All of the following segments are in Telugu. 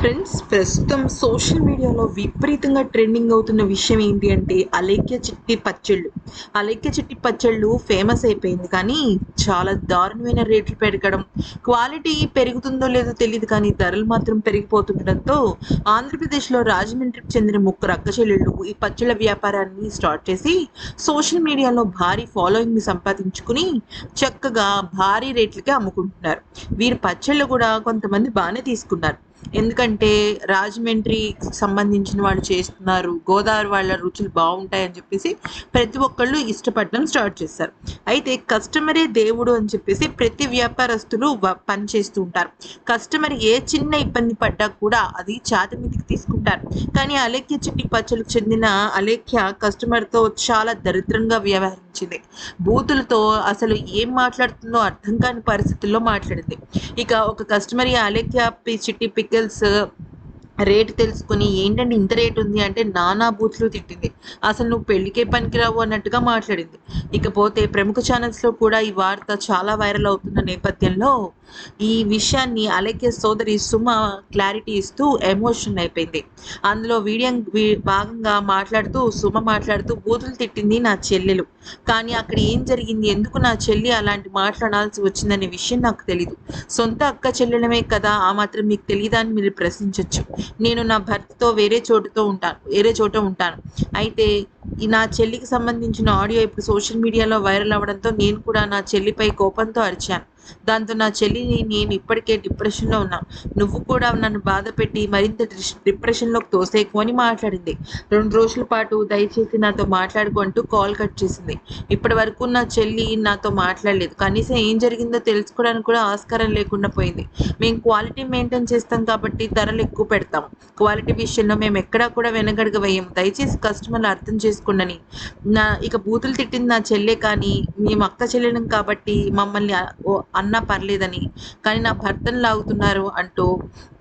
ఫ్రెండ్స్ ప్రస్తుతం సోషల్ మీడియాలో విపరీతంగా ట్రెండింగ్ అవుతున్న విషయం ఏంటి అంటే అలేఖ్య చిట్టి పచ్చళ్ళు. అలేఖ్య చిట్టి పచ్చళ్ళు ఫేమస్ అయిపోయింది కానీ చాలా దారుణమైన రేట్లు పెరగడం క్వాలిటీ పెరుగుతుందో లేదో తెలియదు కానీ ధరలు మాత్రం పెరిగిపోతుండడంతో ఆంధ్రప్రదేశ్లో రాజమండ్రికి చెందిన ముగ్గురు అక్క చెల్లెళ్ళు ఈ పచ్చళ్ళ వ్యాపారాన్ని స్టార్ట్ చేసి సోషల్ మీడియాలో భారీ ఫాలోయింగ్ని సంపాదించుకుని చక్కగా భారీ రేట్లకి అమ్ముకుంటున్నారు. వీరి పచ్చళ్ళు కూడా కొంతమంది బాగానే తీసుకున్నారు. ఎందుకంటే రాజమండ్రికి సంబంధించిన వాళ్ళు చేస్తున్నారు గోదావరి వాళ్ళ రుచులు బాగుంటాయని చెప్పేసి ప్రతి ఒక్కళ్ళు ఇష్టపడడం స్టార్ట్ చేస్తారు అయితే కస్టమరే దేవుడు అని చెప్పేసి ప్రతి వ్యాపారస్తులు పనిచేస్తూ ఉంటారు. కస్టమర్ ఏ చిన్న ఇబ్బంది పడ్డా కూడా అది ఛాతి మీదకి తీసుకుంటారు. కానీ అలేఖ్య చిట్టి పచ్చలకు చెందిన అలేఖ్య కస్టమర్తో చాలా దరిద్రంగా వ్యవహరించింది. బూతులతో అసలు ఏం మాట్లాడుతుందో అర్థం కాని పరిస్థితుల్లో మాట్లాడింది. ఇక ఒక కస్టమర్ ఈ అలేఖ్య చిట్టి పిక్ particles రేట్ తెలుసుకుని ఏంటంటే ఇంత రేటు ఉంది అంటే నానా బూతులు తిట్టింది. అసలు నువ్వు పెళ్ళికే పనికిరావు అన్నట్టుగా మాట్లాడింది. ఇకపోతే ప్రముఖ ఛానల్స్లో కూడా ఈ వార్త చాలా వైరల్ అవుతున్న నేపథ్యంలో ఈ విషయాన్ని అలేఖ్య సోదరి సుమ క్లారిటీ ఇస్తూ ఎమోషన్ అయిపోయింది. అందులో వీడియో భాగంగా మాట్లాడుతూ సుమ మాట్లాడుతూ బూతులు తిట్టింది నా చెల్లెలు. కానీ అక్కడ ఏం జరిగింది? ఎందుకు నా చెల్లి అలాంటి మాట్లాడాల్సి వచ్చిందనే విషయం నాకు తెలీదు. సొంత అక్క చెల్లెలమే కదా ఆ మాత్రం మీకు తెలియదా అని మీరు ప్రశ్నించవచ్చు నేను నా భర్తతో వేరే చోటుతో ఉంటాను వేరే చోట ఉంటాను. అయితే ఈ నా చెల్లికి సంబంధించిన ఆడియో ఇప్పుడు సోషల్ మీడియాలో వైరల్ అవ్వడంతో నేను కూడా నా చెల్లిపై కోపంతో అరిచాను. దాంతో నా చెల్లిని నేను ఇప్పటికే డిప్రెషన్లో ఉన్నా. నువ్వు కూడా నన్ను బాధ పెట్టి మరింత డిప్రెషన్లోకి తోసేకు అని మాట్లాడింది. రెండు రోజుల పాటు దయచేసి నాతో మాట్లాడుకుంటూ కాల్ కట్ చేసింది. ఇప్పటి వరకు నా చెల్లి నాతో మాట్లాడలేదు. కనీసం ఏం జరిగిందో తెలుసుకోవడానికి కూడా ఆస్కారం లేకుండా పోయింది. మేము క్వాలిటీ మెయింటైన్ చేస్తాం కాబట్టి ధరలు ఎక్కువ పెడతాం. క్వాలిటీ విషయంలో మేము ఎక్కడా కూడా వెనకడుగ వేయము దయచేసి కస్టమర్లు అర్థం చేసుకుండని. నా ఇక బూతులు తిట్టింది నా చెల్లె కానీ మేము అక్క చెల్లెలం కాబట్టి మమ్మల్ని అన్నా పర్లేదని కానీ నా భర్తను లాగుతున్నారు అంటూ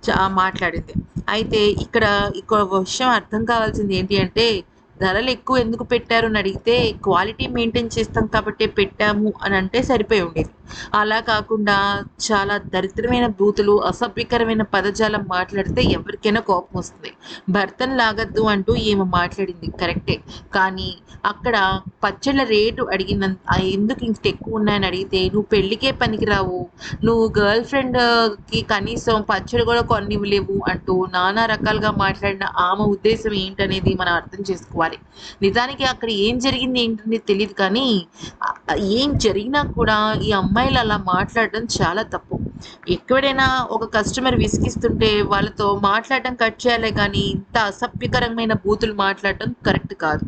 చా మాట్లాడింది. అయితే ఇక్కడ ఇంకో విషయం అర్థం కావాల్సింది ఏంటి అంటే ధరలు ఎక్కువ ఎందుకు పెట్టారు అని అడిగితే క్వాలిటీ మెయింటైన్ చేస్తాం కాబట్టి పెట్టాము అని అంటే సరిపోయి ఉండేది. అలా కాకుండా చాలా దరిద్రమైన బూతులు అసభ్యకరమైన పదజాలం మాట్లాడితే ఎవరికైనా కోపం వస్తుంది. భర్తను లాగద్దు అంటూ ఈమె మాట్లాడింది. కరెక్టే. కానీ అక్కడ పచ్చళ్ళ రేటు అడిగిన ఎందుకు ఇంత ఎక్కువ ఉన్నాయని అడిగితే నువ్వు పెళ్ళికే పనికిరావు. నువ్వు గర్ల్ ఫ్రెండ్కి కనీసం పచ్చడి కూడా కొనివ్వలేవు అంటూ నానా రకాలుగా మాట్లాడిన ఆమె ఉద్దేశం ఏంటనేది మనం అర్థం చేసుకోవాలి. నిజానికి అక్కడ ఏం జరిగింది ఏంటనేది తెలియదు కానీ ఏం జరిగినా కూడా ఈ అమ్మాయిలు అలా మాట్లాడడం చాలా తప్పు. ఎక్కడైనా ఒక కస్టమర్ విసిగిస్తుంటే వాళ్ళతో మాట్లాడడం కట్ చేయాలి కానీ ఇంత అసభ్యకరమైన బూతులు మాట్లాడడం కరెక్ట్ కాదు.